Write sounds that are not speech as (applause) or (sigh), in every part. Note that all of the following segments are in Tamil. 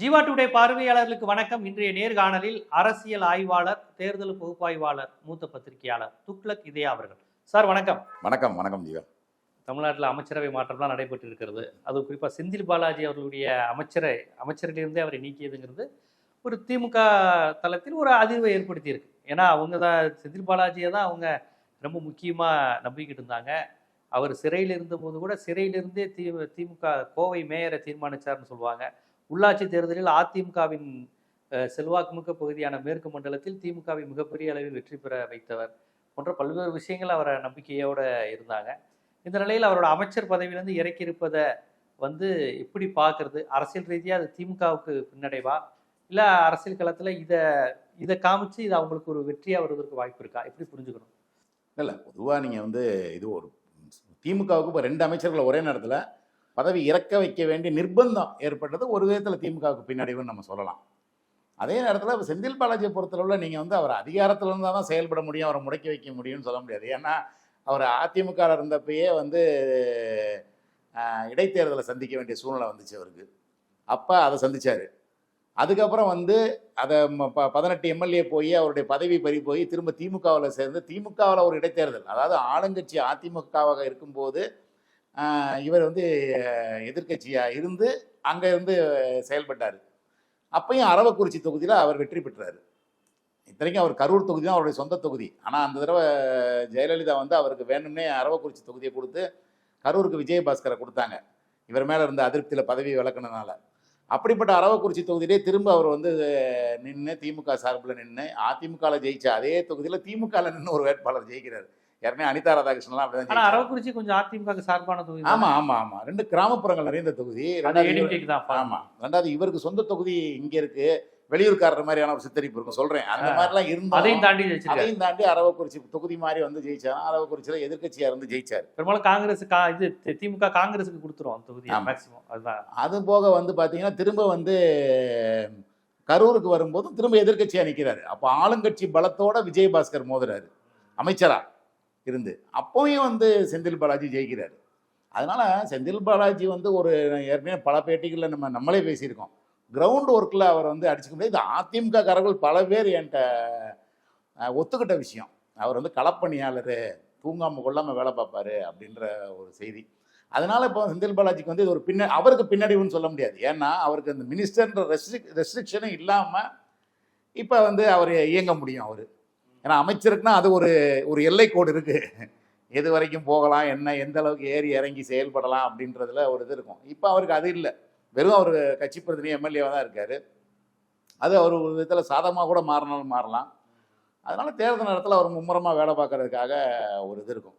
ஜீவா டுடே பார்வையாளர்களுக்கு வணக்கம். இன்றைய நேர்காணலில் அரசியல் ஆய்வாளர் தேர்தல் பகுப்பாய்வாளர் மூத்த பத்திரிகையாளர் துக்ளக் இதயா அவர்கள். சார் வணக்கம். வணக்கம் வணக்கம் ஜீவா. தமிழ்நாட்டில் அமைச்சரவை மாற்றம்லாம் நடைபெற்று இருக்கிறது அது குறிப்பாக செந்தில் பாலாஜி அவர்களுடைய அமைச்சரை அமைச்சரிலிருந்தே அவரை நீக்கியதுங்கிறது ஒரு திமுக தளத்தில் ஒரு அதிர்வை ஏற்படுத்தியிருக்கு. ஏன்னா அவங்க தான் செந்தில் பாலாஜியை தான் அவங்க ரொம்ப முக்கியமாக நம்பிக்கிட்டு இருந்தாங்க. அவர் சிறையில் இருந்தபோது கூட சிறையிலிருந்தே தி திமுக கோவை மேயரை தீர்மானிச்சார்னு சொல்லுவாங்க. உள்ளாட்சி தேர்தலில் அதிமுகவின் அஹ், செல்வாக்குமிக்க பகுதியான மேற்கு மண்டலத்தில் திமுகவை மிகப்பெரிய அளவில் வெற்றி பெற வைத்தவர் போன்ற பல்வேறு விஷயங்கள் அவரை நம்பிக்கையோடு இருந்தாங்க. இந்த நிலையில் அவரோட அமைச்சர் பதவியிலிருந்து இறக்கி இருப்பதை வந்து எப்படி பார்க்கறது? அரசியல் ரீதியாக அது திமுகவுக்கு பின்னடைவா? இல்லை அரசியல் களத்தில் இதை இதை காமிச்சு இது அவங்களுக்கு ஒரு வெற்றியாக வருவதற்கு வாய்ப்பு இருக்கா? எப்படி புரிஞ்சுக்கணும்? இல்லை பொதுவாக நீங்கள் வந்து இது ஒரு திமுகவுக்கு இப்போ ரெண்டு அமைச்சர்களை ஒரே நேரத்தில் பதவி இறக்க வைக்க வேண்டிய நிர்பந்தம் ஏற்பட்டது ஒரு விதத்தில் திமுகவுக்கு பின்னடைவுன்னு நம்ம சொல்லலாம். அதே நேரத்தில் இப்போ செந்தில் பாலாஜியை பொறுத்தளவில் நீங்கள் வந்து அவர் அதிகாரத்தில் இருந்தால் தான் செயல்பட முடியும் அவரை முடக்கி வைக்க முடியும்னு சொல்ல முடியாது. ஏன்னா அவர் அதிமுக இருந்தப்பயே வந்து இடைத்தேர்தலை சந்திக்க வேண்டிய சூழ்நிலை வந்துச்சு அவருக்கு. அப்போ அதை சந்திச்சார். அதுக்கப்புறம் வந்து அதை ப பதினெட்டு எம்எல்ஏ போய் அவருடைய பதவி பறி போய் திரும்ப திமுகவில் சேர்ந்து திமுகவில் ஒரு இடைத்தேர்தல் அதாவது ஆளுங்கட்சி அதிமுகவாக இருக்கும்போது இவர் வந்து எதிர்க்கட்சியாக இருந்து அங்கே இருந்து செயல்பட்டார். அப்பயும் அரவக்குறிச்சி தொகுதியில் அவர் வெற்றி பெற்றார். இத்தனைக்கும் அவர் கரூர் தொகுதி தான் அவருடைய சொந்த தொகுதி. ஆனால் அந்த தடவை ஜெயலலிதா வந்து அவருக்கு வேணும்னே அரவக்குறிச்சி தொகுதியை கொடுத்து கரூருக்கு விஜயபாஸ்கரை கொடுத்தாங்க. இவர் மேலே இருந்த அதிருப்தியில் பதவி விளக்குனதுனால அப்படிப்பட்ட அரவக்குறிச்சி தொகுதியிலே திரும்ப அவர் வந்து நின்று திமுக சார்பில் நின்று அதிமுகவில் ஜெயிச்ச அதே தொகுதியில் திமுகவில் நின்று ஒரு வேட்பாளர் ஜெயிக்கிறார். ஏற்கனவே அனிதா ராதாகிருஷ்ணன்லாம் அப்படிதான் ஆனால் ஜெயிச்சாங்க. அரவக்குறிச்சி கொஞ்சம் அதிமுக சார்பான தொகுதி ஆமா ஆமா ஆமா. ரெண்டு கிராமப்புறங்கள் நிறைந்த தொகுதி. தான் ஆமா. ரெண்டாவது இவருக்கு சொந்த தொகுதி இங்க இருக்கு. வெளியூர்காரர் மாதிரியான ஒரு சித்தரிப்பு இருக்கும். சொல்றேன். அந்த. மாதிரிலாம் இருந்தாலும் அதையும் தாண்டி அதையும் தாண்டி அரவக்குறிச்சி தொகுதி மாதிரி வந்து ஜெயிச்சார். அரவக்குறிச்சியில எதிர்க்கட்சியா இருந்து ஜெயிச்சார். பெரும்பாலும் காங்கிரஸ் இது திமுக காங்கிரஸுக்கு கொடுத்துரும் அந்த தொகுதி. மேக்சிமம் அதுதான். அது போக வந்து பாத்தீங்கன்னா திரும்ப வந்து கரூருக்கு வரும்போதும் திரும்ப எதிர்க்கட்சியா நிக்கிறாரு. அப்போ ஆளுங்கட்சி பலத்தோட விஜயபாஸ்கர் மோதுறாரு. அமைச்சரா. இருந்து. அப்போயும் வந்து செந்தில் பாலாஜி ஜெயிக்கிறார். அதனால் செந்தில் பாலாஜி வந்து ஒரு ஏற்கனவே பல பேட்டிகளில் நம்ம நம்மளே பேசியிருக்கோம். கிரவுண்ட் ஒர்க்கில் அவர் வந்து அடிச்சுக்க முடியாது இது அதிமுக காரர்கள் பல பேர் என்கிட்ட ஒத்துக்கிட்ட விஷயம். அவர் வந்து களப்பணியாளர் தூங்காமல் கொள்ளாமல் வேலை பார்ப்பாரு அப்படின்ற ஒரு செய்தி. அதனால் இப்போ செந்தில் பாலாஜிக்கு வந்து இது ஒரு பின்ன அவருக்கு பின்னடைவுன்னு சொல்ல முடியாது. ஏன்னா அவருக்கு அந்த மினிஸ்டர்ன்ற ரெஸ்ட்ரிக் ரெஸ்ட்ரிக்ஷனும் இல்லாமல் இப்போ வந்து அவர் இயங்க முடியும் அவர். ஏன்னா அமைச்சருக்குன்னா அது ஒரு ஒரு எல்லை கோடு இருக்குது எது வரைக்கும் போகலாம் என்ன எந்த அளவுக்கு ஏறி இறங்கி செயல்படலாம் அப்படின்றதுல ஒரு இது இருக்கும். இப்போ அவருக்கு அது இல்லை. வெறும் அவர் கட்சி பிரதிநிதி எம்எல்ஏவாக தான் இருக்கார். அது அவர் ஒரு விதத்தில் சாதகமாக கூட மாறினாலும் மாறலாம். அதனால் தேர்தல் நேரத்தில் அவர் மும்முரமாக வேலை பார்க்கறதுக்காக ஒரு இது இருக்கும்.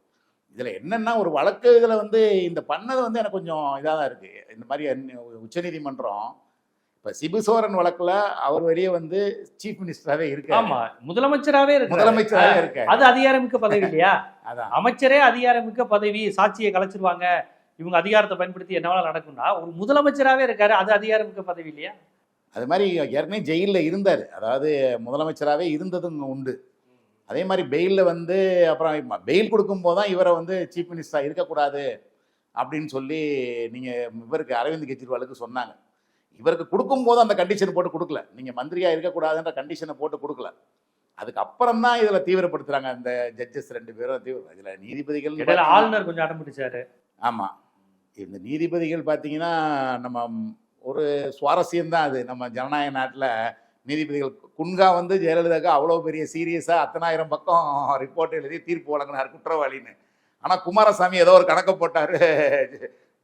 இதில் என்னென்னா ஒரு வழக்கு இதில் வந்து இந்த பண்ணது வந்து எனக்கு கொஞ்சம் இதாக தான் இருக்குது இந்த மாதிரி உச்சநீதிமன்றம் இப்போ சிபுசோரன் வழக்கில் அவர் வெளியே வந்து சீஃப் மினிஸ்டராகவே இருக்காரு. ஆமா முதலமைச்சராவே இருக்கு முதலமைச்சராகவே இருக்காரு. அது அதிகாரமிக்க பதவி இல்லையா? (laughs) அதான். அமைச்சரே அதிகாரமிக்க பதவி சாட்சியை கலைச்சிருவாங்க. இவங்க அதிகாரத்தை பயன்படுத்தி என்ன வேணாலும் நடக்கும்னா ஒரு முதலமைச்சராவே இருக்காரு அது அதிகாரமிக்க பதவி இல்லையா? அது மாதிரி ஏற்கனவே ஜெயிலில் இருந்தார். அதாவது முதலமைச்சராகவே இருந்ததும் உண்டு. அதே மாதிரி பெயிலில் வந்து அப்புறம் பெயில் கொடுக்கும்போது தான் இவரை வந்து சீஃப் மினிஸ்டராக இருக்கக்கூடாது அப்படின்னு சொல்லி நீங்கள் இவருக்கு அரவிந்த் கெஜ்ரிவாலுக்கு சொன்னாங்க. இவருக்கு கொடுக்கும்போது அந்த கண்டிஷன் போட்டு கொடுக்கல. நீங்கள் மந்திரியாக இருக்கக்கூடாதுன்ற கண்டிஷனை போட்டு கொடுக்கல. அதுக்கப்புறம் தான் இதில் தீவிரப்படுத்துகிறாங்க அந்த ஜட்ஜஸ் ரெண்டு பேரும். தீவிர இதில் நீதிபதிகள் ஆளுநர் கொஞ்சம் அடம் பிடிச்சாரு. ஆமாம் இந்த நீதிபதிகள் பார்த்தீங்கன்னா நம்ம ஒரு சுவாரஸ்யம் தான் அது. நம்ம ஜனநாயக நாட்டில் நீதிபதிகள் குன்கா வந்து ஜெயலலிதாவுக்கு அவ்வளோ பெரிய சீரியஸாக அத்தனாயிரம் பக்கம் ரிப்போர்ட் எழுதி தீர்ப்பு வழங்கினார் குற்றவாளின்னு. ஆனால் குமாரசாமி ஏதோ ஒரு கணக்கை போட்டார்.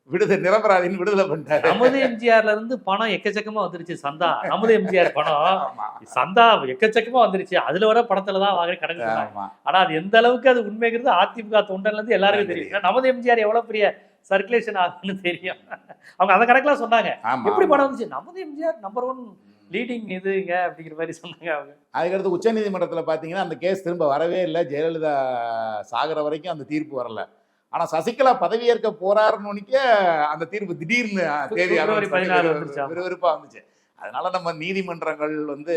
விடுதலை நிரபராதின்னு விடுதலை பண்ணிட்டாரு. நமது எம்ஜிஆர்ல இருந்து பணம் எக்கச்சக்கமா வந்துருச்சு சந்தா. நமது எம்ஜிஆர் பணம். சந்தா எக்கச்சக்கமா வந்துருச்சு. அதுல வர படத்துல தான் வாங்க ஆமா. ஆனா அது எந்த அளவுக்கு அது உண்மைங்கிறது அதிமுக தொண்டன்ல இருந்து எல்லாருக்கும் தெரியும். நமது எம்ஜிஆர் எவ்வளவு பெரிய சர்க்குலேஷன் ஆகுன்னு தெரியும். அவங்க அந்த கணக்கெல்லாம் சொன்னாங்க. எப்படி. படம் வந்துச்சு? நமது எம்ஜிஆர் நம்பர் ஒன் லீடிங் இதுங்க அப்படிங்கிற மாதிரி சொன்னாங்க அவங்க. அதுக்கடுத்து உச்சநீதிமன்றத்தில் பார்த்தீங்கன்னா அந்த கேஸ் திரும்ப வரவே இல்லை. ஜெயலலிதா சாகிற வரைக்கும் அந்த தீர்ப்பு வரல. ஆனால் சசிகலா பதவியேற்க போறாருன்னு அந்த தீர்ப்பு திடீர்னு (laughs) தேதி பிப்ரவரி announce பண்ணி 16 விறு- வந்துருச்சு, ஆமா. விறுவிறுப்பா வந்துச்சு அதனால நம்ம நீதிமன்றங்கள் வந்து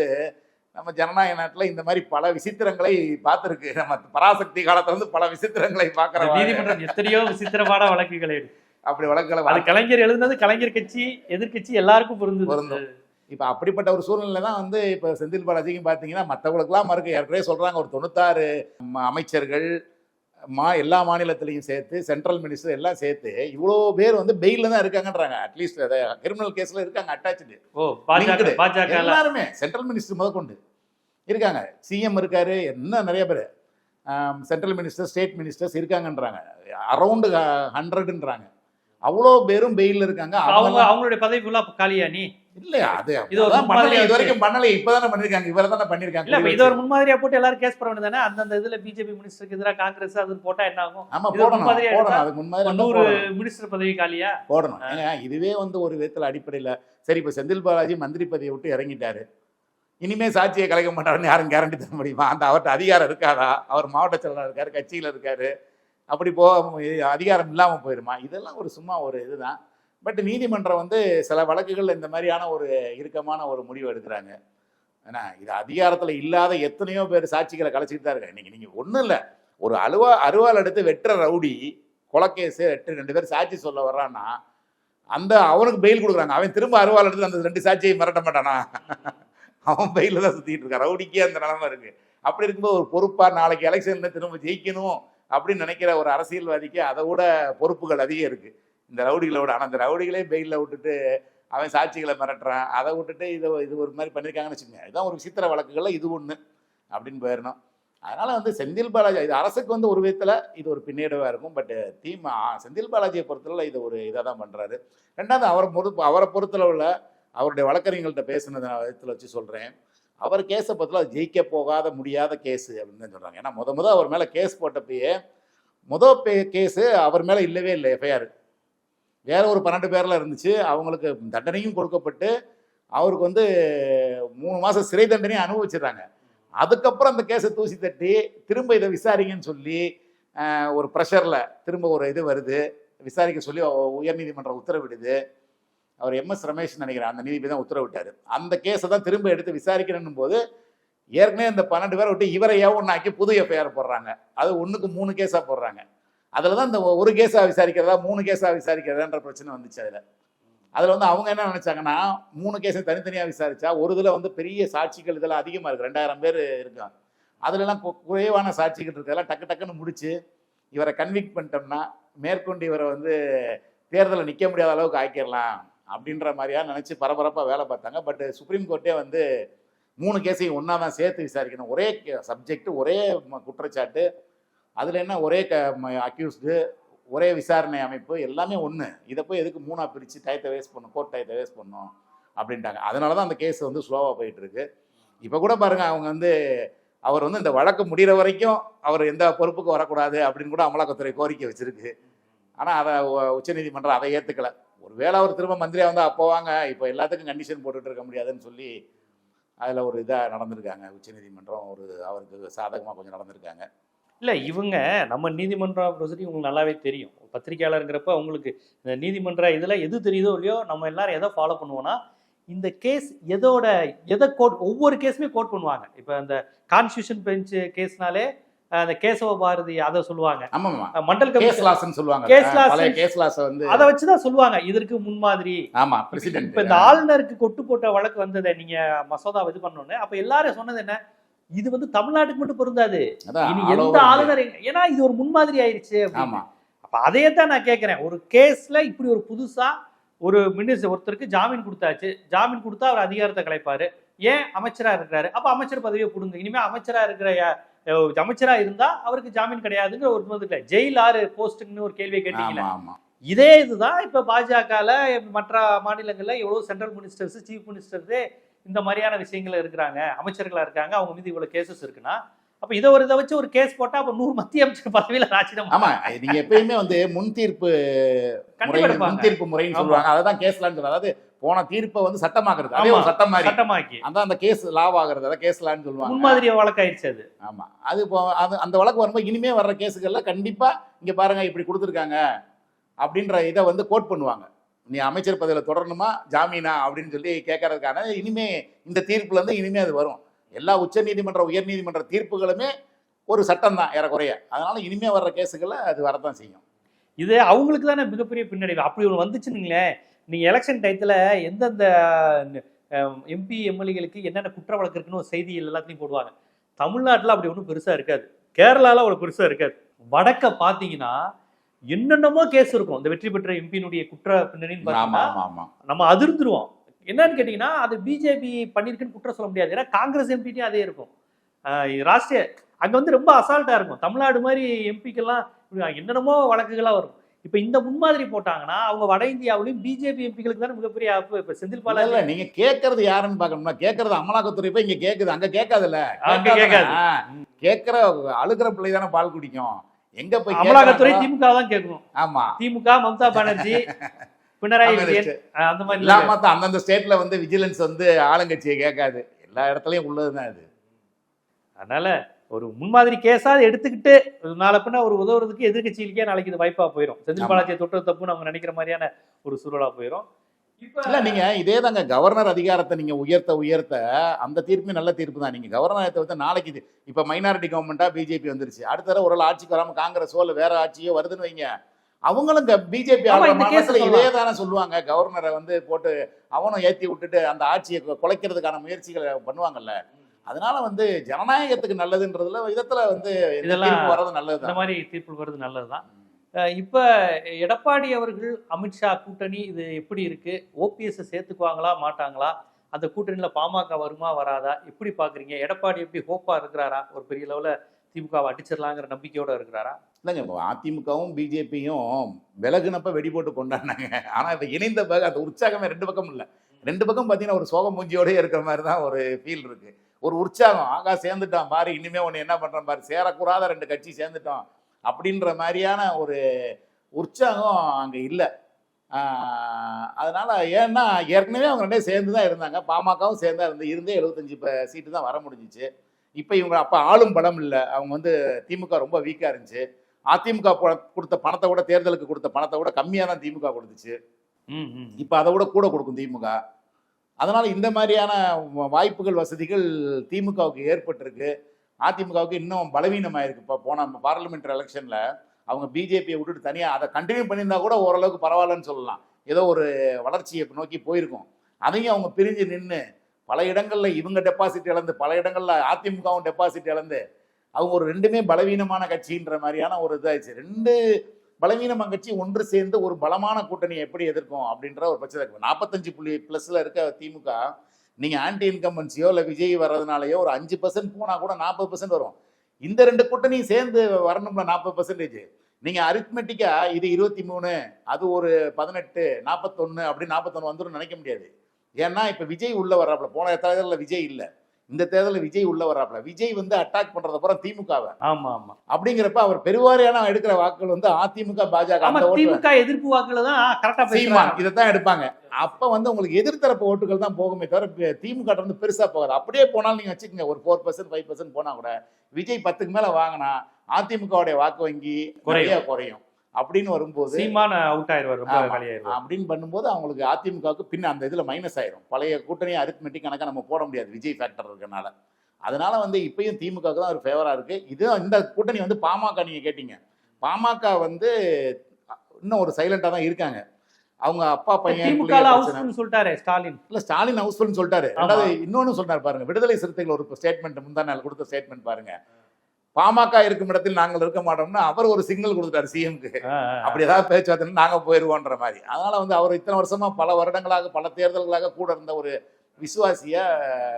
நம்ம ஜனநாயக நாட்டில் இந்த மாதிரி பல விசித்திரங்களை பார்த்துருக்கு நம்ம பராசக்தி காலத்துல இருந்து பல விசித்திரங்களை பார்க்குற நீதிமன்றம் எத்தனையோ விசித்திரமான வழக்குகளை. அப்படி வழக்குகளை அது கலைஞர் எழுதுனது கலைஞர் கட்சி எதிர்க்கட்சி எல்லாருக்கும் பொருந்தது பொருந்தும். இப்போ அப்படிப்பட்ட ஒரு சூழ்நிலை தான் வந்து இப்போ செந்தில் பாலாஜிக்கும் பார்த்தீங்கன்னா மற்றவங்களுக்குலாம் மறுக்க ஏற்கனவே சொல்கிறாங்க ஒரு தொண்ணூத்தாறு அமைச்சர்கள் மா எல்லா மாநிலத்திலையும் சேர்த்து சென்ட்ரல் மினிஸ்டர் எல்லாம் சேர்த்து இவ்வளோ பேர் வந்து பெயிலில் தான் இருக்காங்கன்றாங்க. அட்லீஸ்ட் கிரிமினல் கேஸில் இருக்காங்க அட்டாச்சு ஓ பாஜக எல்லாருமே சென்ட்ரல் மினிஸ்டர் முதற்கொண்டு இருக்காங்க. சிஎம் இருக்காரு என்ன நிறைய பேர். சென்ட்ரல் மினிஸ்டர் ஸ்டேட் மினிஸ்டர்ஸ் இருக்காங்கன்றாங்க. அரௌண்டு ஹண்ட்ரட்ன்றாங்க அவ்வளோ பேரும் பெயிலில் இருக்காங்க. அவங்க அவங்க அவங்களுடைய பதவி ஃபுல்லா காலியா நீ? இல்லையா? அது இது வரைக்கும் பண்ணலையே இப்பதானே பண்ணிருக்காங்க இவரை தானே இல்ல பண்ணிருக்காங்க இப்ப இது ஒரு முன்மாதிரியா போட்டு எல்லாரும் கேஸ் போட வேண்டியதானே அந்தந்த இதுல பிஜேபி மினிஸ்டருக்கு எதிராக காங்கிரஸ் அது போட்டா என்ன ஆகும்? ஆமா போடணும். போடணும். அதுக்கு முன்மாதிரி நூறு. மினிஸ்டர் பதவி காலியா? போடணும். இதுவே வந்து ஒரு விதத்துல அடிப்படையில. சரி இப்ப செந்தில் பாலாஜி மந்திரி பதவியை விட்டு இறங்கிட்டாரு. இனிமே சாட்சியை கலைக்க மாட்டாருன்னு யாரும் கேரண்டி தர முடியுமா? அந்த அவர்கிட்ட அதிகாரம் இருக்காதா? அவர் மாவட்ட செயலர் இருக்காரு கட்சியில இருக்காரு. அப்படி போ அதிகாரம் இல்லாம போயிருமா? இதெல்லாம் ஒரு சும்மா ஒரு இதுதான். பட் நீதிமன்றம் வந்து சில வழக்குகளில் இந்த மாதிரியான ஒரு இறுக்கமான ஒரு முடிவு எடுக்கிறாங்க. ஏன்னா இது அதிகாரத்தில் இல்லாத எத்தனையோ பேர் சாட்சிகளை கலைச்சிட்டு தான் இருக்காங்க. இன்னைக்கு நீங்கள் ஒன்றும் இல்லை. ஒரு அலுவா அருவாள் எடுத்து வெட்டுற ரவுடி கொலக்கேஸு எட்டு ரெண்டு பேர் சாட்சி சொல்ல வர்றான்னா அந்த அவனுக்கு பெயில் கொடுக்குறாங்க. அவன் திரும்ப அருவாள் எடுத்து அந்த ரெண்டு சாட்சியை மிரட்ட மாட்டானா? அவன் பெயில தான் சுற்றிட்டு இருக்கான். ரவுடிக்கே அந்த நிலமை இருக்கு. அப்படி இருக்கும்போது ஒரு பொறுப்பாக நாளைக்கு எலெக்ஷன்ல திரும்ப ஜெயிக்கணும் அப்படின்னு நினைக்கிற ஒரு அரசியல்வாதிக்கு அதை விட பொறுப்புகள் அதிகம் இருக்குது இந்த ரவுடிகளை விட. ஆனால் அந்த ரவுடிகளே பெயிலில் விட்டுட்டு அவன் சாட்சிகளை மிரட்டுறான். அதை விட்டுட்டு இதை இது ஒரு மாதிரி பண்ணியிருக்காங்கன்னு வச்சுக்கோங்க. இதுதான் ஒரு விசித்திர வழக்குகளில் இது ஒன்று அப்படின்னு போயிடணும். அதனால் வந்து செந்தில் பாலாஜி இது அரசுக்கு வந்து ஒரு விதத்தில் இது ஒரு பின்னடைவாக இருக்கும். பட் தீமா செந்தில் பாலாஜியை பொறுத்தளவில் இது ஒரு இதாக தான் பண்ணுறாரு ரெண்டாவது அவரை பொறுப்பு அவரை பொறுத்தளவில் அவருடைய வழக்கறிஞர்கள்ட்ட பேசினதை நான் விதத்தில் வச்சு சொல்கிறேன் அவர் கேஸை பற்றில ஜெயிக்க போகாத முடியாத கேஸு அப்படின்னு தான் சொல்கிறாங்க ஏன்னா முத முத அவர் மேலே கேஸ் போட்டப்பயே முத பே கேஸு அவர் மேலே இல்லவே இல்லை எஃப்ஐஆர் வேற ஒரு பன்னெண்டு பேரில் இருந்துச்சு. அவங்களுக்கு தண்டனையும் கொடுக்கப்பட்டு அவருக்கு வந்து மூணு மாதம் சிறை தண்டனையும் அனுபவிச்சிடுறாங்க. அதுக்கப்புறம் அந்த கேஸை தூசி தட்டி திரும்ப இதை விசாரிங்கன்னு சொல்லி ஒரு ப்ரெஷரில் திரும்ப ஒரு இது வருது. விசாரிக்க சொல்லி உயர்நீதிமன்றம் உத்தரவிடுது. அவர் எம்எஸ் ரமேஷ் நினைக்கிறேன் அந்த நீதிபதி தான் உத்தரவிட்டார். அந்த கேஸை தான் திரும்ப எடுத்து விசாரிக்கணும் போது ஏற்கனவே இந்த பன்னெண்டு பேரை விட்டு இவரை ஆக்கி புது எஃப்ஐஆர் போடுறாங்க. அது ஒன்றுக்கு மூணு கேஸாக போடுறாங்க. அதில் தான் இந்த ஒரு கேஸாக விசாரிக்கிறதா மூணு கேஸாக விசாரிக்கிறதான்ற பிரச்சனை வந்துச்சு அதில். அதில் வந்து அவங்க என்ன நினச்சாங்கன்னா மூணு கேஸை தனித்தனியாக விசாரித்தா ஒரு இதில் வந்து பெரிய சாட்சிகள் இதெல்லாம் அதிகமாக இருக்குது ரெண்டாயிரம் பேர் இருக்காங்க. அதுலலாம் குறைவான சாட்சிகள் இருக்கிறதெல்லாம் டக்கு டக்குன்னு முடிச்சு இவரை கன்விக்ட் பண்ணிட்டோம்னா மேற்கொண்டு இவரை வந்து தேர்தலில் நிற்க முடியாத அளவுக்கு ஆக்கிடலாம் அப்படின்ற மாதிரியா நினச்சி பரபரப்பாக வேலை பார்த்தாங்க. பட் சுப்ரீம் கோர்ட்டே வந்து மூணு கேஸையும் ஒன்றா தான் சேர்த்து விசாரிக்கணும். ஒரே சப்ஜெக்ட் ஒரே ம- குற்றச்சாட்டு. அதில் என்ன ஒரே க அக்யூஸ்டு ஒரே விசாரணை அமைப்பு எல்லாமே ஒன்று இதை போய் எதுக்கு மூணாக பிரித்து டயத்தை வேஸ்ட் பண்ணும் கோர்ட் டயத்தை வேஸ்ட் பண்ணும் அப்படின்ட்டாங்க. அதனால தான் அந்த கேஸ் வந்து ஸ்லோவாக போயிட்டுருக்கு இப்போ கூட பாருங்க அவங்க வந்து அவர் வந்து இந்த வழக்கு முடிகிற வரைக்கும் அவர் எந்த பொறுப்புக்கு வரக்கூடாது அப்படின்னு கூட அமலாக்கத்துறை கோரிக்கை வச்சுருக்கு. ஆனால் அதை உச்சநீதிமன்றம் அதை ஏற்றுக்கல ஒருவேளை அவர் திரும்ப மந்திரியாக வந்தால் அப்போ வாங்க இப்போ எல்லாத்துக்கும் கண்டிஷன் போட்டுட்டு இருக்க முடியாதுன்னு சொல்லி அதில் ஒரு இதாக நடந்திருக்காங்க. உச்சநீதிமன்றம் ஒரு அவருக்கு சாதகமாக கொஞ்சம் நடந்திருக்காங்க. இல்ல இவங்க நம்ம நீதிமன்ற ப்ரொசீடிங் உங்களுக்கு நல்லாவே தெரியும். பத்திரிக்கையாளருங்கிறப்ப உங்களுக்கு இந்த நீதிமன்ற இதுல எது தெரியுதோ இல்லையோ நம்ம எல்லாரும் எதை ஃபாலோ பண்ணுவோம்னா இந்த கேஸ் எதோட எதை கோட் ஒவ்வொரு கேஸுமே கோட் பண்ணுவாங்க. இப்போ இந்த கான்ஸ்டியூஷன் பெஞ்ச் கேஸ்னாலே அந்த கேசவ பாரதி அதை சொல்லுவாங்க. மண்டல் கேஸ் லாஸ்ன்னு சொல்லுவாங்க. loss. பழைய கேஸ் லாஸை வந்து அதை வச்சுதான் சொல்லுவாங்க. இதற்கு முன்மாதிரி. ஆமா இப்ப பிரசிடென்ட் இந்த ஆளுநருக்கு கொட்டு போட்ட வழக்கு வந்ததை நீங்க மசோதா இது பண்ணோன்னு அப்ப எல்லாரும் சொன்னது என்ன? இது வந்து தமிழ்நாட்டுக்கு மட்டும் பொருந்தாது. இனி எந்த ஆளுநர் ஏன்னா இது ஒரு முன்மாதிரி. அப்படின்னு. ஆமா. அப்ப அதையே தான் நான் கேட்கிறேன் ஒரு கேஸ்ல இப்படி ஒரு புதுசா ஒரு மினிஸ்டர் ஒருத்தருக்கு ஜாமீன் கொடுத்தாச்சு. ஜாமீன் கொடுத்தா அவர் அதிகாரத்தை கலைப்பாரு. ஏன் அமைச்சரா இருக்கிறாரு? அப்ப அமைச்சர் பதவியை கொடுங்க. இனிமே அமைச்சரா இருக்கிற அமைச்சரா இருந்தா அவருக்கு ஜாமீன் கிடையாதுங்கிற ஒரு வந்து ஜெயில் ஆறு போஸ்ட்டுன்னு ஒரு கேள்வியை கேட்டீங்களே இதே இதுதான் இப்ப பாஜகல மற்ற மாநிலங்கள்ல எவ்வளவு சென்ட்ரல் மினிஸ்டர்ஸ் சீஃப் மினிஸ்டர்ஸே இந்த மாதிரியான விஷயங்கள் இருக்கிறாங்க அமைச்சர்களா இருக்காங்க அவங்க மீது இவ்வளவு கேசஸ் இருக்குன்னா அப்ப இதை ஒரு இதை வச்சு ஒரு கேஸ் போட்டா அப்ப நூறு மத்திய அமைச்சர் பதவியில ராஜினாமா ஆமா நீங்க எப்பயுமே வந்து முன் தீர்ப்பு. முன் தீர்ப்பு முறைன்னு. சொல்லுவாங்க. அததான் கேஸ்லான்னு சொல்றாங்க அதாவது போன தீர்ப்பை வந்து சட்டமாக்குறது. அதே. ஒரு சட்டம் மாதிரி. சட்டமாக்கி. அதான் அந்த கேஸ் லாவாகிறது அதான் கேஸ்லான்னு சொல்லுவாங்க. முன்மாதிரி வழக்காயிருச்சு அது. ஆமா. அது இப்போ அது அந்த வழக்கு வரும்போது இனிமே வர்ற கேஸுகள்ல கண்டிப்பா இங்க பாருங்க இப்படி கொடுத்துருக்காங்க அப்படின்ற இதை வந்து கோட் பண்ணுவாங்க. நீ அமைச்சர் பதவியில் தொடரணுமா? ஜாமீனா? அப்படின்னு சொல்லி கேட்கறதுக்கான இனிமே இந்த தீர்ப்புல இருந்து இனிமே அது வரும். எல்லா உச்ச நீதிமன்ற உயர் நீதிமன்ற தீர்ப்புகளுமே ஒரு சட்டம் தான் ஏறக்குறைய. அதனால இனிமே வர்ற கேஸுகளில் அது வரதான் செய்யும். இது அவங்களுக்கு தானே மிகப்பெரிய பின்னடைவு. அப்படி ஒன்று வந்துச்சுன்னுங்களேன் நீங்கள் எலெக்ஷன் டயத்தில் எந்தெந்த எம்பி எம்எல்ஏகளுக்கு என்னென்ன குற்ற வழக்கு இருக்குன்னு ஒரு செய்திகள் எல்லாத்தையும் போடுவாங்க. தமிழ்நாட்டில் அப்படி ஒன்றும் பெருசாக இருக்காது. கேரளாவில் அவ்வளோ பெருசாக இருக்காது. வடக்க பார்த்தீங்கன்னா என்னென்னமோ கேஸ் இருக்கும். இந்த வெற்றி பெற்ற எம்பியினுடைய குற்ற பின்னணின்னு பார்த்தீங்கன்னா நம்ம அதிர்ந்துருவோம். என்னன்னு கேட்டிங்கன்னா அது பிஜேபி பண்ணியிருக்குன்னு குற்றம் சொல்ல முடியாது. ஏன்னா காங்கிரஸ் எம்பிட்டையும் அதே இருக்கும். ராஷ்டிரிய அங்கே வந்து ரொம்ப அசால்ட்டாக இருக்கும். தமிழ்நாடு மாதிரி எம்பிக்கெல்லாம் என்னென்னமோ வழக்குகளாக வரும். இப்போ இந்த முன்மாதிரி போட்டாங்கன்னா அவங்க வட இந்தியாவிலையும் பிஜேபி எம்பிகளுக்கு தானே மிகப்பெரிய ஆப்பு இப்போ செந்தில் பாலாஜி இல்ல நீங்க கேக்குறது யாருன்னு பாக்கணும்னா கேக்குறது அமலாக்கத்துறை போய் இங்க கேக்குது. அங்க கேட்காதுல்ல அங்க கேட்காது. ஆ, கேக்குற அழுகிற பிள்ளை தானே பால் குடிக்கும். எங்க போய் அமலாக்கத்துறை திமுக தான் கேட்கணும். ஆமா. திமுக மம்தா பானர்ஜி பினராயி விஜயன் அந்த மாதிரி இல்ல. இல்லாம தான் அந்தந்த ஸ்டேட்ல வந்து விஜிலன்ஸ் வந்து ஆளுங்கட்சியை கேட்காது. எல்லா இடத்துலயும் உள்ளதுதான் அது அதனால ஒரு முன்மாதிரி கேஸா எடுத்துக்கிட்டு நாளை பின்ன ஒரு உதவுறதுக்கு எதிர்க்கட்சிகளுக்கே நாளைக்கு இது வாய்ப்பா போயிடும் செந்தில். பாலாஜியை தொட்டது தப்புன்னு அவங்க நினைக்கிற மாதிரியான ஒரு சூழலா போயிடும் இல்ல நீங்க இதே தாங்க கவர்னர் அதிகாரத்தை நீங்க உயர்த்த உயர்த்த அந்த தீர்ப்பு நல்ல தீர்ப்பு தான். நீங்க கவர்னர் வந்து நாளைக்கு இது இப்ப மைனாரிட்டி கவர்மெண்டா பிஜேபி வந்துருச்சு. அடுத்த தடவை ஒரு ஆட்சிக்கு வராம காங்கிரஸோ இல்ல வேற ஆட்சியோ வருதுன்னு வைங்க. அவங்களும் பிஜேபி இந்த case இதே. தானே சொல்லுவாங்க. கவர்னரை வந்து போட்டு அவனும் ஏத்தி விட்டுட்டு அந்த ஆட்சியை குலைக்கிறதுக்கான முயற்சிகளை பண்ணுவாங்கல்ல. அதனால வந்து ஜனநாயகத்துக்கு நல்லதுன்றதுல விதத்துல வந்து இந்த இதெல்லாம் வர்றது இந்த நல்லதுதான் மாதிரி தீர்ப்பு வருது நல்லதுதான். இப்போ எடப்பாடி அவர்கள் அமித்ஷா கூட்டணி இது எப்படி இருக்கு? ஓபிஎஸ் சேர்த்துக்குவாங்களா மாட்டாங்களா? அந்த கூட்டணியில் பாமக வருமா வராதா? எப்படி பார்க்குறீங்க எடப்பாடி எப்படி ஹோப்பாக இருக்கிறாரா? ஒரு பெரிய லெவலில் திமுகவை அடிச்சிடலாங்கிற நம்பிக்கையோடு இருக்கிறாரா? இல்லைங்க இப்போ அதிமுகவும் பிஜேபியும் விலகுனப்ப வெடி போட்டு கொண்டாடினாங்க. ஆனால் இப்போ இணைந்த பிறகு அந்த உற்சாகமே ரெண்டு பக்கம் இல்லை. ரெண்டு பக்கம் பார்த்தீங்கன்னா ஒரு சோக மூஞ்சியோடய இருக்கிற மாதிரி தான் ஒரு ஃபீல் இருக்குது ஒரு உற்சாகம். ஆகா சேர்ந்துட்டான் பாரு இனிமேல் ஒன்று என்ன பண்றோம் பாரு சேரக்கூடாத ரெண்டு கட்சி சேர்ந்துட்டோம். அப்படின்ற மாதிரியான ஒரு உற்சாகம் அங்கே இல்லை. அதனால ஏன்னா ஏற்கனவே அவங்க ரெண்டே சேர்ந்து தான் இருந்தாங்க. பாமகவும் சேர்ந்து தான் இருந்து இருந்தே எழுபத்தஞ்சு சீட்டு தான் வர முடிஞ்சிச்சு. இப்போ இவங்க அப்போ ஆளும் பலம் இல்லை. அவங்க வந்து திமுக ரொம்ப வீக்காக இருந்துச்சு. அதிமுக கொடுத்த பணத்தை விட தேர்தலுக்கு கொடுத்த பணத்தை விட கம்மியாக தான் திமுக கொடுத்துச்சு. இப்போ அதை விட கூட கொடுக்கும் திமுக. அதனால இந்த மாதிரியான வாய்ப்புகள் வசதிகள் திமுகவுக்கு ஏற்பட்டிருக்கு. அதிமுகவுக்கு இன்னும் பலவீனமாயிருக்கு இப்போ போன பார்லிமெண்ட் எலெக்ஷனில் அவங்க பிஜேபியை விட்டுட்டு தனியாக அதை கண்டினியூ பண்ணியிருந்தா கூட ஓரளவுக்கு பரவாயில்லன்னு சொல்லலாம். ஏதோ ஒரு வளர்ச்சியை நோக்கி போயிருக்கும். அதையும் அவங்க பிரிஞ்சு நின்று பல இடங்களில் இவங்க டெபாசிட் இழந்து பல இடங்களில் அதிமுகவும் டெபாசிட் இழந்து அவங்க ஒரு ரெண்டுமே பலவீனமான கட்சின்ற மாதிரியான ஒரு இதாச்சு ரெண்டு பலவீனமான கட்சி ஒன்று சேர்ந்து ஒரு பலமான கூட்டணியை எப்படி எதிர்க்கும் அப்படின்ற ஒரு பிரச்சனை நாற்பத்தஞ்சு புள்ளி ப்ளஸில் இருக்க திமுக நீங்க ஆன்டி இன்கம்பன்சியோ இல்லை விஜய் வர்றதுனாலயோ ஒரு அஞ்சு பர்சன்ட் போனா கூட நாற்பது பர்சன்ட் வரும். இந்த ரெண்டு கூட்டணியும் சேர்ந்து வரணும்ல நாற்பது பர்சன்டேஜ் நீங்க அரித்மெட்டிக்கா இது இருபத்தி மூணு அது ஒரு பதினெட்டு நாற்பத்தொன்னு அப்படி நாற்பத்தொன்னு வந்துடும் நினைக்க முடியாது. ஏன்னா இப்ப விஜய் உள்ள வர்றாப்புல. போன தேர்தலில் விஜய் இல்ல. இந்த தேர்தலில் விஜய் உள்ள வர்றாப்புல. விஜய் வந்து அட்டாக் பண்றது அப்புறம் திமுகவை. ஆமா ஆமா. அப்படிங்கிறப்ப அவர் பெருவாரியான எடுக்கிற வாக்குகள் வந்து அதிமுக பாஜக திமுக எதிர்ப்பு வாக்குல தான் கரெக்டா பேசுறாங்க. இதைத்தான் எடுப்பாங்க. அப்ப வந்து உங்களுக்கு எதிர்த்தரப்பு ஓட்டுகள் தான் போகுமே தவிர திமுக ட்ட இருந்து பெருசா போகாது. அப்படியே போனாலும் நீங்க வச்சுக்கோங்க. ஒரு ஃபோர் பர்சன்ட் ஃபைவ் பர்சன்ட் போனா கூட விஜய் பத்துக்கு மேல வாங்கினா அதிமுகவுடைய வாக்கு வங்கி. நிறைய குறையும். அப்படின்னு வரும்போது சீமான அவுட். வெளியாயிருவார் அப்படின்னு பண்ணும்போது அவங்களுக்கு அதிமுகவுக்கு பின்ன அந்த இதுல மைனஸ் ஆயிரும். பழைய கூட்டணி அரித்மெட்டிக் கணக்கா நம்ம போட முடியாது விஜய் ஃபேக்டர் இருக்கனால. அதனால வந்து இப்பயும் திமுகவுக்கு தான் ஒரு ஃபேவரா இருக்கு. இது இந்த கூட்டணி வந்து பாமக நீங்க கேட்டீங்க. பாமக வந்து இன்னும் ஒரு சைலண்டா தான் இருக்காங்க. அவங்க அப்பா பையன் சொல்லிட்டாரு ஸ்டாலின். இல்ல ஸ்டாலின் ஹவுஸ்ஃபுல்னு சொல்லிட்டாரு. ரெண்டாவது இன்னொன்னு சொன்னார் பாருங்க விடுதலை சிறுத்தைகள் ஒரு ஸ்டேட்மெண்ட் முந்தா நாள் கொடுத்த ஸ்டேட்மெண்ட் பாருங்க. பாமக இருக்கும் இடத்தில் நாங்கள் இருக்க மாட்டோம்னு அவர் ஒரு சிக்னல் கொடுத்துட்டாரு சிஎம்க்கு. அப்படி ஏதாவது பேச்சுவார்த்தை நாங்க போயிருவோன்ற மாதிரி. அதனால வந்து அவர் இத்தனை வருஷமா பல வருடங்களாக பல தேர்தல்களாக கூட இருந்த ஒரு விசுவாசிய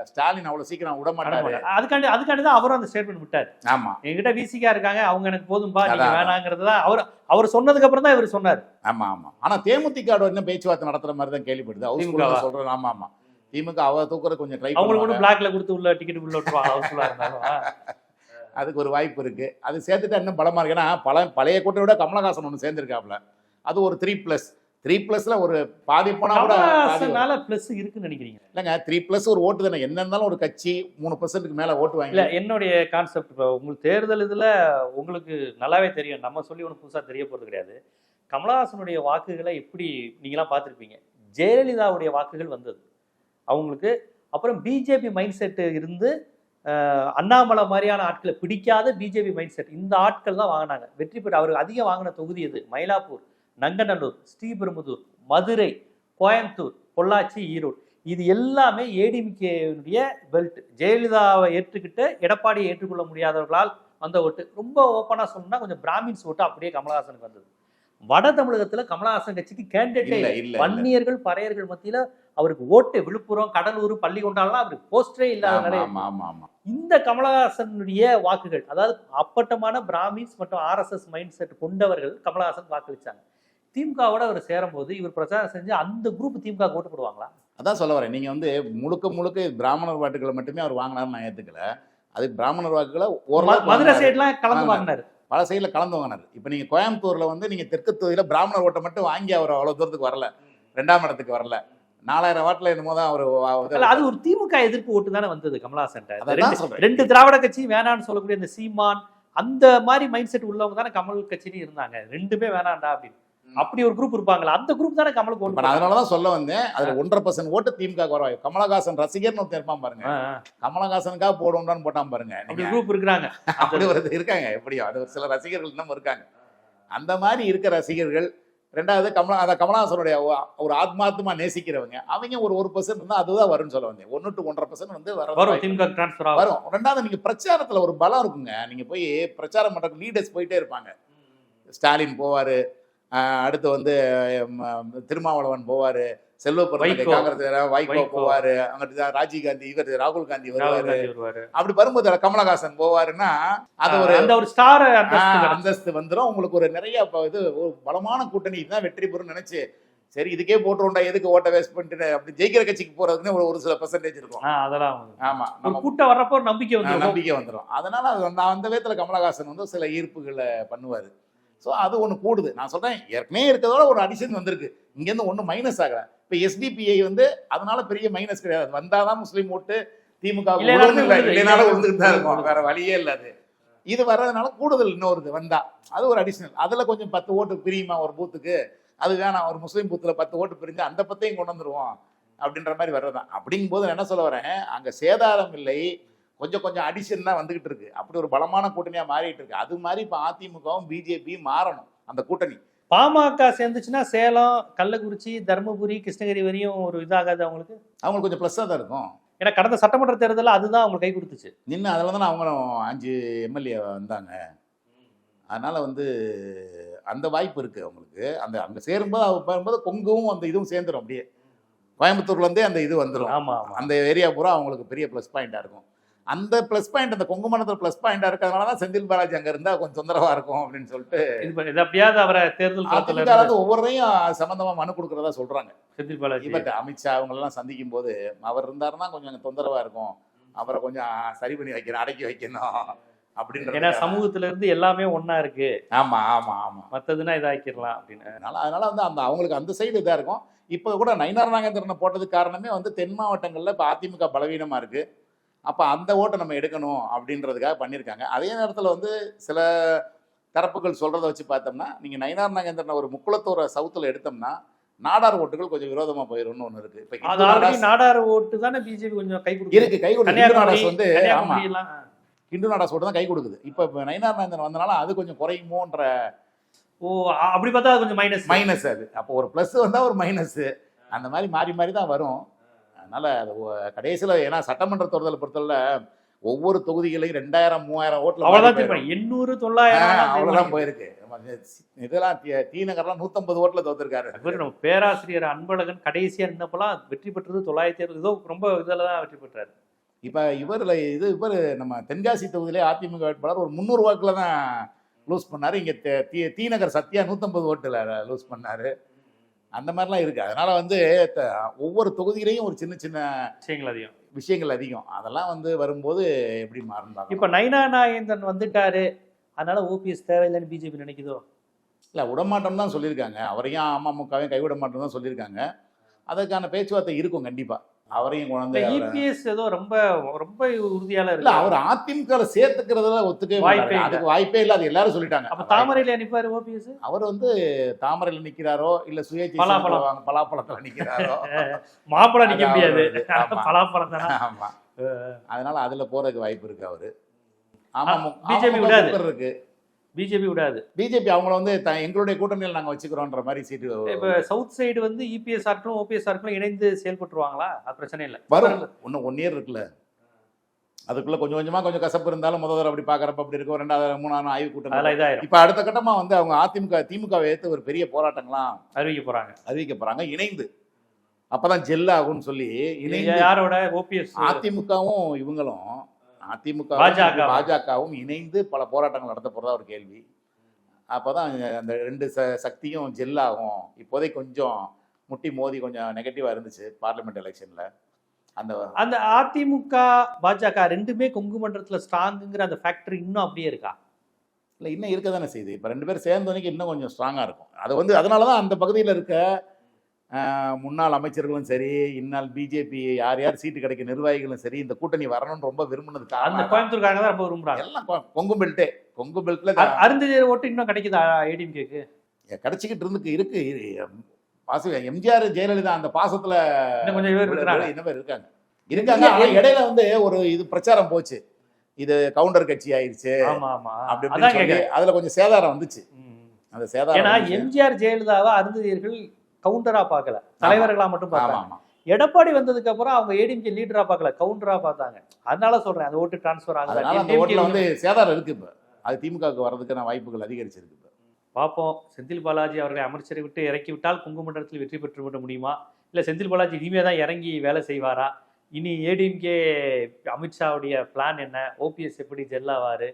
ஸ்டாலின் அவ்வளவு சீக்கிரம் விட மாட்டாரு. அதுக்காண்டி அதுக்காண்டி தான் அவரும் அந்த ஸ்டேட்மெண்ட் விட்டாரு. ஆமா. என்கிட்ட விசிகா இருக்காங்க அவங்க எனக்கு போதும்பா நீங்க. வேணாங்கிறது தான் அவர் அவர் சொன்னதுக்கு அப்புறம் தான் இவர் சொன்னார். ஆமா ஆமா. ஆனா தேமுதிக என்ன பேச்சுவார்த்தை நடத்துற மாதிரி தான் கேள்விப்படுது? ஹவுஸ்ஃபுல் சொல்றேன் ஆமா ஆமா. திமுக அவ தூக்குறது கொஞ்சம் ட்ரை அவங்களுக்கு ஒன்றும் பிளாக்ல கொடுத்து உள்ள டிக்கெட் உள்ள விட்டுருவாங்க. அதுக்கு ஒரு வாய்ப்பு இருக்கு. அது சேர்த்துட்டா இன்னும் பலமா இருக்கு. ஏன்னா பல பழைய கூட்டத்தை விட கமலஹாசன் ஒன்று சேர்ந்திருக்காப்ல அது ஒரு த்ரீ பிளஸ் த்ரீ பிளஸ்ல ஒரு பாதி போனா பிளஸ் இருக்குன்னு நினைக்கிறீங்க. இல்லைங்க த்ரீ பிளஸ் ஒரு ஓட்டு தானே. என்ன இருந்தாலும் ஒரு கட்சி மூணு பர்சன்ட்டுக்கு மேல ஓட்டு இல்ல வாங்கி என்னுடைய கான்செப்ட் இப்போ உங்களுக்கு தேர்தல் இதுல உங்களுக்கு நல்லாவே தெரியும். நம்ம சொல்லி ஒன்றும் புதுசா தெரிய போறது கிடையாது. கமலஹாசனுடைய வாக்குகளை எப்படி நீங்களாம் பார்த்துருப்பீங்க? ஜெயலலிதாவுடைய வாக்குகள் வந்தது. அவங்களுக்கு அப்புறம் பிஜேபி மைண்ட் செட் இருந்து அண்ணாமலை மாதிரியான ஆட்களை பிடிக்காத பிஜேபி மைண்ட் செட் இந்த ஆட்கள் தான் வாங்கினாங்க. வெற்றி பெற்று அவருக்கு அதிகம் வாங்கின தொகுதி எது? மயிலாப்பூர். நங்கநல்லூர் ஸ்ரீபெரும்புதூர் மதுரை கோயம்புத்தூர் பொள்ளாச்சி ஈரோடு. இது எல்லாமே ஏடிஎம்கேனுடைய பெல்ட் ஜெயலலிதாவை ஏற்றுக்கிட்டு எடப்பாடியை ஏற்றுக்கொள்ள முடியாதவர்களால் வந்த ஓட்டு. ரொம்ப ஓப்பனா சொல்லணும்னா கொஞ்சம் பிராமின்ஸ் ஓட்டு அப்படியே கமலஹாசனுக்கு வந்தது. வட தமிழகத்துல கமலஹாசன் கட்சிக்கு கேண்டிடேட்டே. வன்னியர்கள் பறையர்கள் மத்தியில அவருக்கு ஓட்டு விழுப்புரம் கடலூர் பள்ளிக்கொண்டாலாம் அவருக்கு போஸ்டரே இல்லாத இந்த கமலஹாசனுடைய வாக்குகள் அதாவது அப்பட்டமான பிராமின்ஸ் மற்றும் ஆர்எஸ்எஸ் மைண்ட் செட் கொண்டவர்கள் கமலஹாசன் வாக்களிச்சாங்க. திமுகவோட அவர் சேரும்போது இவர் பிரச்சாரம் செஞ்சு அந்த குரூப் திமுக ஓட்டு போடுவாங்களா? அதான் சொல்ல வரேன். நீங்க வந்து முழுக்க முழுக்க பிராமணர் வாக்குகளை மட்டுமே அவர் வாங்கினாரு நான் ஏத்துக்கல. அது பிராமணர் வாக்குகளை ஓரளவுக்கு மதுரை. சைட்லாம் கலந்து வாங்கினாரு. பல சைடில் கலந்து வாங்கினார். இப்போ நீங்கள் கோயம்புத்தூர்ல வந்து நீங்கள் தெற்கு தொகுதியில பிராமணர் ஓட்டை மட்டும் வாங்கி அவர் அவ்வளோ தூரத்துக்கு வரல. ரெண்டாம் இடத்துக்கு வரல. நாலாயிரம் வாட்டில் என்னமோ தான் அவர் அது ஒரு திமுக எதிர்ப்பு ஓட்டு தானே வந்தது சொல்றேன். ரெண்டு திராவிட கட்சி வேணான்னு சொல்லக்கூடிய இந்த சீமான் அந்த மாதிரி மைண்ட் செட் உள்ளவங்க தானே கமல் கட்சியிலும் இருந்தாங்க. ரெண்டுமே வேணாம்டா அப்படின்னு. அப்படி ஒரு குரூப் இருப்பாங்களா அந்த குரூப் தானே கமலுக்கு ஓட்டு நான் அதனால தான் சொல்ல வந்தேன். அதில் ஒன்றரை பர்சன்ட் ஓட்டு திமுக வர கமலஹாசன் ரசிகர்னு ஒருத்தன் இருப்பான் பாருங்க. கமலஹாசனுக்காக போடுவோம்டான்னு போட்டான் பாருங்க. குரூப் இருக்கிறாங்க. அப்படி ஒரு இருக்காங்க. எப்படியும் அது ஒரு சில ரசிகர்கள் இன்னும் இருக்காங்க. அந்த மாதிரி இருக்க ரசிகர்கள் ரெண்டாவது கமலா அந்த கமலஹாசனுடைய ஒரு ஆத்மாத்மா நேசிக்கிறவங்க அவங்க ஒரு ஒரு பர்சன்ட் இருந்தால் அதுதான் வரும்னு சொல்ல வந்தேன். ஒன்று டு ஒன்றரை பர்சன்ட் வந்து வர வரும். வரும். ரெண்டாவது நீங்க பிரச்சாரத்துல ஒரு பலம் இருக்குங்க. நீங்க போய் பிரச்சாரம் பண்ற லீடர்ஸ் போயிட்டே இருப்பாங்க. ஸ்டாலின் போவாரு அடுத்து வந்து திருமாவளவன் போவாரு. செல்வ பெருந்தகை வைகோ. காங்கிரஸ் வைகோ. போவாரு. அங்கிட்டு தான் ராஜீவ் காந்தி இவர் ராகுல் காந்தி வருவாரு. அப்படி வரும்போது கமலஹாசன் போவாருன்னா அது ஒரு அந்த ஒரு ஸ்டார் அந்தஸ்து வந்துடும் உங்களுக்கு ஒரு நிறைய இது ஒரு பலமான கூட்டணி. இதுதான் வெற்றி பெறும் நினைச்சு சரி இதுக்கே போட்டுருண்டா எதுக்கு ஓட்ட வேஸ்ட் பண்ணிட்டு அப்படி ஜெயிக்கிற கட்சிக்கு போறதுக்குன்னு ஒரு ஒரு சில பெர்சன்டேஜ் இருக்கும். அதெல்லாம். ஆமா நம்ம கூட்டம் வர்றப்போ நம்பிக்கை வந்து நம்பிக்கை வந்துடும் அதனால அது வந்து அந்த விதத்துல கமலஹாசன் வந்து சில ஈர்ப்புகளை பண்ணுவார். ஸோ அது ஒன்று கூடுது. நான் சொல்றேன் ஏற்கனவே இருக்கிறதோட ஒரு அடிஷன் வந்திருக்கு. இங்கேருந்து ஒன்றும் மைனஸ் ஆகல. இப்போ எஸ்டிபிஐ வந்து அதனால பெரிய மைனஸ் கிடையாது. வந்தாதான் முஸ்லீம் ஓட்டு திமுக வுக்கு இல்லைனாலும் விழுந்து இல்லை விழுது. இல்லைனாலும் விழுந்துட்டு தான் இருக்கும். வேற வழியே இல்லை அது. இது வர்றதுனால கூடுதல் இன்னொரு வந்தா. அது ஒரு அடிஷனல் அதுல கொஞ்சம் பத்து ஓட்டு பிரியுமா ஒரு பூத்துக்கு அது வேணாம். ஒரு முஸ்லீம் பூத்துல பத்து ஓட்டு பிரிஞ்சு அந்த பத்தையும் கொண்டு வந்துருவோம். அப்படின்ற மாதிரி வர்றதுதான். அப்படிங்கும்போது நான் என்ன சொல்ல வரேன் அங்க சேதாரம் இல்லை. கொஞ்சம் கொஞ்சம் அடிஷன் தான் வந்துகிட்டு இருக்கு. அப்படி ஒரு பலமான கூட்டணியா மாறிட்டு இருக்கு. அது மாதிரி இப்போ அதிமுகவும் பிஜேபியும் மாறணும் அந்த கூட்டணி. பாமக சேர்ந்துச்சுன்னா சேலம் கள்ளக்குறிச்சி தருமபுரி கிருஷ்ணகிரி வரையும் ஒரு இதாகாது அவங்களுக்கு? அவங்களுக்கு கொஞ்சம் ப்ளஸ்ஸாக தான் இருக்கும். ஏன்னா கடந்த சட்டமன்ற தேர்தலில் அதுதான் அவங்களுக்கு கை கொடுத்துச்சு. நின்று அதில் தானே அவங்களும் அஞ்சு எம்எல்ஏ வந்தாங்க. அதனால வந்து அந்த வாய்ப்பு இருக்கு அவங்களுக்கு. அந்த அங்கே சேரும்போது அவங்க வரும்போது கொங்கவும் அந்த இதுவும் சேர்ந்துடும் அப்படியே. கோயம்புத்தூர்லேருந்தே அந்த இது வந்துடும் ஆமா ஆமா. அந்த ஏரியா பூரா அவங்களுக்கு பெரிய ப்ளஸ் பாயிண்டாக இருக்கும். அந்த ப்ளஸ் பாயிண்ட் அந்த கொங்குமணத்தில் ப்ளஸ் பாயிண்டாக இருக்கிறதுனால தான் செந்தில் பாலாஜி அங்கே இருந்தால் கொஞ்சம் தொந்தரவாக இருக்கும் அப்படின்னு சொல்லிட்டு இது அப்படியாவது அவரை தேர்தல் வந்து ஒவ்வொருத்தையும் சம்மந்தமாக மனு கொடுக்குறதா சொல்கிறாங்க செந்தில் பாலாஜி. இவர்கிட்ட அமித்ஷா அவங்களெல்லாம் சந்திக்கும் போது அவர் இருந்தாருன்னா கொஞ்சம் எனக்கு தொந்தரவா இருக்கும். அவரை கொஞ்சம் சரி பண்ணி வைக்கணும் அடக்கி வைக்கணும் ஏன்னா அப்படின்ற சமூகத்துல இருந்து எல்லாமே ஒண்ணா இருக்கு. ஆமா ஆமா ஆமா. மத்ததுன்னா இதாக்கிடலாம் அப்படின்னு. அதனால அதனால வந்து அந்த அவங்களுக்கு அந்த சைடு இதா இருக்கும். இப்போ கூட நயினார் நாகேந்திரனை போட்டதுக்கு காரணமே வந்து தென் மாவட்டங்கள்ல இப்போ அதிமுக பலவீனமா இருக்கு. அப்ப அந்த ஓட்டை நம்ம எடுக்கணும் அப்படின்றதுக்காக பண்ணியிருக்காங்க. அதே நேரத்துல வந்து சில தரப்புகள் சொல்றதை வச்சு பார்த்தோம்னா நீங்க நயினார் நாகேந்திரனை ஒரு முக்குளத்தோர சவுத்துல எடுத்தோம்னா நாடார் ஓட்டுகள் கொஞ்சம் விரோதமா போயிரும்னு ஒண்ணு இருக்கு. இப்போ நாடார் ஓட்டு தானே பிஜேபி கொஞ்சம் கை கொடுக்கும் இருக்கு கை கொடுக்கு வந்து ஆமா. ஹிந்து நாடாஸ் ஓட்டு தான் கை கொடுக்குது. இப்போ நயினார் நாகேந்திரன் வந்தனால அது கொஞ்சம் குறையுமோன்ற ஓ அப்படி பார்த்தா அது கொஞ்சம் மைனஸ் மைனஸ் அது. அப்போ ஒரு ப்ளஸ் வந்தா ஒரு மைனஸ் அந்த மாதிரி மாறி மாறி தான் வரும். அதனால கடைசியில ஏன்னா சட்டமன்ற தேர்தலை பொறுத்தவரை ஒவ்வொரு தொகுதிகளையும் ரெண்டாயிரம் மூவாயிரம் ஓட்டுல. திரும்ப எண்ணூறு தொள்ளாயிரம் அவ்வளவுதான் போயிருக்கு. இதெல்லாம் தி நகர்லாம் நூத்தம்பது ஓட்டுல தோத்துருக்காரு. இவர் நம்ம பேராசிரியர் அன்பழகன் கடைசியா இருந்தப்பெல்லாம் வெற்றி பெற்றது தொள்ளாயிரத்தி அறுபது. ஏதோ ரொம்ப இதில் தான் வெற்றி பெற்றாரு. இப்ப இவர்ல இது இவர் நம்ம தென்காசி தொகுதியிலே அதிமுக வேட்பாளர் ஒரு முந்நூறு வாக்குல தான் லூஸ் பண்ணாரு. இங்க தெ- தி- தி நகர் சத்யா நூத்தம்பது ஓட்டுல லூஸ் பண்ணாரு. அந்த மாதிரிலாம் இருக்கு. அதனால வந்து ஒவ்வொரு தொகுதியிலையும் ஒரு சின்ன சின்ன விஷயங்கள் அதிகம். விஷயங்கள் அதிகம். அதெல்லாம் வந்து வரும்போது எப்படி மாறும் இப்ப நைனா நாகேந்திரன் வந்துட்டாரு. அதனால ஓபிஎஸ் தேவையில்லைன்னு பிஜேபி நினைக்குதோ? இல்ல விடமாட்டோம் தான் சொல்லியிருக்காங்க. அவரையும் அமமுகவையும் கைவிட மாட்டோம் தான் சொல்லியிருக்காங்க. அதற்கான பேச்சுவார்த்தை இருக்கும் கண்டிப்பா. அவரையும் குழந்தை அவரை- இபிஎஸ் ஏதோ ரொம்ப ரொம்ப உறுதியால இல்ல அவர் அதிமுக சேர்த்துக்கிறதுல ஒத்துக்கவே வாய்ப்பே. அதுக்கு வாய்ப்பே இல்ல அது எல்லாரும் சொல்லிட்டாங்க. அப்ப தாமரையில நிப்பாரு ஓபிஎஸ் அவர் வந்து தாமரையில் நிக்கிறாரோ இல்ல சுயேட்சை பலாப்பழம். பலாப்பழத்துல நிக்கிறாரோ? (laughs) மாப்பிளம் நிக்க முடியாது. பலாப்பழம் தானே. ஆமா. அதனால அதுல போறதுக்கு வாய்ப்பு இருக்கு அவரு. ஆமா விடாது. இருக்கு. பிஜேபி விடாது. பிஜேபி அவங்கள வந்து எங்களுடைய கூட்டணியில் நாங்க வச்சுக்கிறோன்ற மாதிரி சீட்டு இப்ப சவுத் சைடு வந்து E இபிஎஸ் ஆர்களும் ஓபிஎஸ் ஆர்களும் இணைந்து செயல்பட்டுருவாங்களா? அது பிரச்சனை இல்லை. வரும். இன்னும் ஒன் இயர் இருக்குல்ல. அதுக்குள்ள கொஞ்சம் கொஞ்சமா கொஞ்சம் கசப்பு இருந்தாலும் முதல் தடவை அப்படி பாக்குறப்ப அப்படி இருக்கும். ரெண்டாவது மூணாவது ஆய்வு கூட்டம் இப்ப அடுத்த கட்டமா வந்து அவங்க அதிமுக திமுகவை ஏத்து ஒரு பெரிய போராட்டங்களாம் அறிவிக்க போறாங்க. அறிவிக்க போறாங்க. இணைந்து. அப்பதான் ஜெல் ஆகும்னு சொல்லி இணைந்து யாரோட? ஓபிஎஸ் அதிமுகவும் இவங்களும் அதிமுக பாஜக. பாஜகவும் இணைந்து பல போராட்டங்கள் நடத்த போறதா ஒரு கேள்வி. அப்பதான் அந்த ரெண்டு ச- சக்தியும் ஜெல் ஆகும் இப்போதைக்கு கொஞ்சம் முட்டி மோதி கொஞ்சம் நெகட்டிவா இருந்துச்சு பார்லிமெண்ட் எலெக்ஷன்ல அந்த அந்த அதிமுக பாஜக ரெண்டுமே கொங்கு மண்டலத்துல ஸ்ட்ராங்குங்கிற அந்த ஃபேக்டரி இன்னும் அப்படியே இருக்கா? இல்லை இன்னும் இருக்க தானே செய்யுது. இப்போ ரெண்டு பேரும் சேர்ந்தோன்னே இன்னும் கொஞ்சம் ஸ்ட்ராங்காக இருக்கும். அது வந்து அதனால தான் அந்த பகுதியில் இருக்க முன்னாள் அமைச்சர்களும் சரி இந்நாள் பிஜேபி யார் யார் சீட்டு கிடைக்க நிர்வாகிகளும் சரி இந்த கூட்டணி வரணும்னு ரொம்ப விரும்பினது அந்த கோயம்புத்தூர்காரங்க தான் ரொம்ப விரும்புறாங்க. எல்லாம் கொங்கு பெல்ட்டே கொங்கு பெல்ட்ல அருந்ததியர் ஓட்டு இன்னும் கிடைக்குதா ஏடிஎம்கேக்கு கிடைச்சிக்கிட்டு இருக்கு இருக்கு இரு- பாச எம்ஜிஆர் ஜெயலலிதா அந்த பாசத்துல கொஞ்சம் பேர் இருக்கிறாங்க. இன்னும் பேர் இருக்காங்க. இருக்காங்க ஆனா இடையில வந்து ஒரு இது பிரச்சாரம் போச்சு. இது கவுண்டர் கட்சி ஆயிருச்சு. அப்படி அதுல கொஞ்சம் சேதாரம் வந்துச்சு. அந்த சேதாரம் ஏன்னா. எம்ஜிஆர் ஜெயலலிதாவை அருந்ததியர்கள் கவுண்டரா பார்க்கல. தலைவர்களா மட்டும் பார்த்தாங்க. எடப்பாடி வந்ததுக்கு அப்புறம் அவங்க ஏடிஎம்கே லீடரா பார்க்கல கவுண்டரா பார்த்தாங்க. அதனால சொல்றேன் அந்த ஓட்டு டிரான்ஸ்ஃபர் ஆகுது ஓட்டுல வந்து சேதாரம் இருக்கு இப்ப. அது திமுகவுக்கு வர்றதுக்கான வாய்ப்புகள் அதிகரிச்சிருக்கு பார்ப்போம் செந்தில் பாலாஜி அவர்களை அமைச்சரை விட்டு இறக்கி விட்டால் குங்கு மண்டலத்தில் வெற்றி பெற்று விட முடியுமா? இல்லை செந்தில் பாலாஜி இனிமே தான் இறங்கி வேலை செய்வாரா? இனி ஏடிஎம்கே அமித்ஷாவுடைய பிளான் என்ன? ஓபிஎஸ் எப்படி ஜெல்லாவார்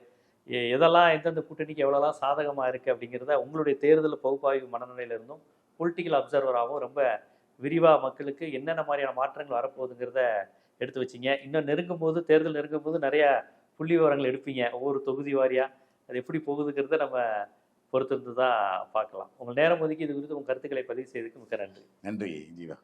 எதெல்லாம் எந்தெந்த கூட்டணிக்கு எவ்வளோலாம் சாதகமாக இருக்குது அப்படிங்கிறத உங்களுடைய தேர்தல் பகுப்பாய்வு மனநிலையில இருந்தும் பொலிட்டிக்கல் அப்சர்வராகவும் ரொம்ப விரிவாக மக்களுக்கு என்னென்ன மாதிரியான மாற்றங்கள் வரப்போகுதுங்கிறத எடுத்து வச்சிங்க. இன்னும் நெருங்கும் போது தேர்தல் நெருங்கும் போது நிறைய புள்ளி விவரங்கள் எடுப்பீங்க. ஒவ்வொரு தொகுதி வாரியாக அது எப்படி போகுதுங்கிறத நம்ம பொறுத்திருந்து தான் பார்க்கலாம். உங்கள் நேரம் ஒதுக்கி இது குறித்து உங்கள் கருத்துக்களை பதிவு செய்ததுக்கு மிக்க நன்றி. நன்றி ஜீவா.